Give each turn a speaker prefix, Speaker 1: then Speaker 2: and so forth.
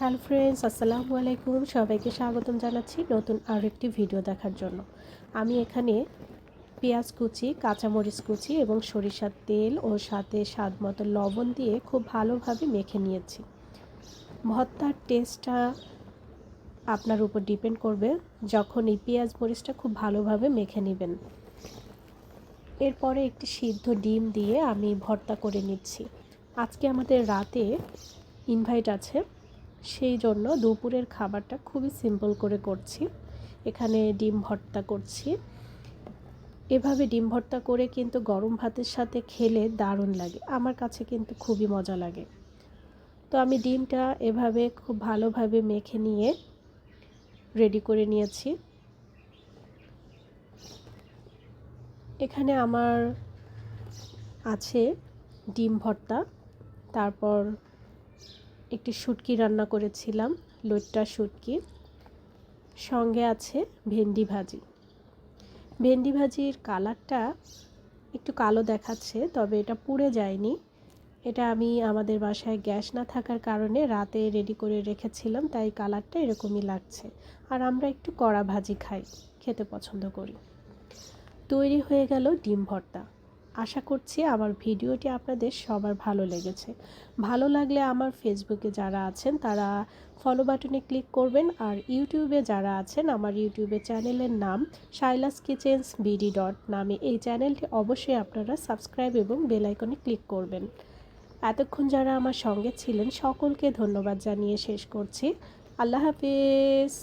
Speaker 1: Hello friends, আসসালামু আলাইকুম। সবাইকে স্বাগতম জানাচ্ছি নতুন আরও একটি ভিডিও দেখার জন্য। আমি এখানে পেঁয়াজ কুচি, কাঁচামরিচ কুচি এবং সরিষার তেল ও সাথে স্বাদ মতো লবণ দিয়ে খুব ভালোভাবে মেখে নিয়েছি। ভর্তার টেস্টটা আপনার উপর ডিপেন্ড করবে যখন এই পেঁয়াজ মরিচটা খুব ভালোভাবে মেখে নেবেন। এরপরে একটি সিদ্ধ ডিম দিয়ে আমি ভর্তা করে নিচ্ছি। আজকে আমাদের রাতে ইনভাইট আছে সেই জন্য দুপুরের খাবারটা খুবই সিম্পল করে করছি। এখানে ডিম ভর্তা করছি। এভাবে ডিম ভর্তা করে কিন্তু গরম ভাতের সাথে খেলে দারুণ লাগে। আমার কাছে কিন্তু খুবই মজা লাগে। তো আমি ডিমটা এভাবে খুব ভালোভাবে মেখে নিয়ে রেডি করে নিয়েছি। এখানে আমার আছে ডিম ভর্তা, তারপর একটি শুটকি রান্না করেছিলাম, লোট্টা শুটকি। সঙ্গে আছে ভেন্ডি ভাজি। ভেন্ডি ভাজির কালারটা একটু কালো দেখাচ্ছে, তবে এটা পুড়ে যায়নি। এটা আমি আমাদের বাসায় গ্যাস না থাকার কারণে রাতে রেডি করে রেখেছিলাম, তাই কালারটা এরকমই লাগছে। আর আমরা একটু কড়া ভাজি খাই, খেতে পছন্দ করি। তৈরি হয়ে গেল ডিম ভর্তা। আশা করছি আমার ভিডিওটি আপনাদের সবার ভালো লেগেছে। ভালো লাগলে আমার ফেসবুকে যারা আছেন, তারা ফলো বাটনে ক্লিক করবেন আর ইউটিউবে যারা আছেন, আমার ইউটিউবে চ্যানেলের নাম শাইলাস কিচেন্স বিডি ডট নামে এই চ্যানেলটি অবশ্যই আপনারা সাবস্ক্রাইব এবং বেলাইকনে ক্লিক করবেন। এতক্ষণ যারা আমার সঙ্গে ছিলেন, সকলকে ধন্যবাদ জানিয়ে শেষ করছি। আল্লাহ হাফিজ।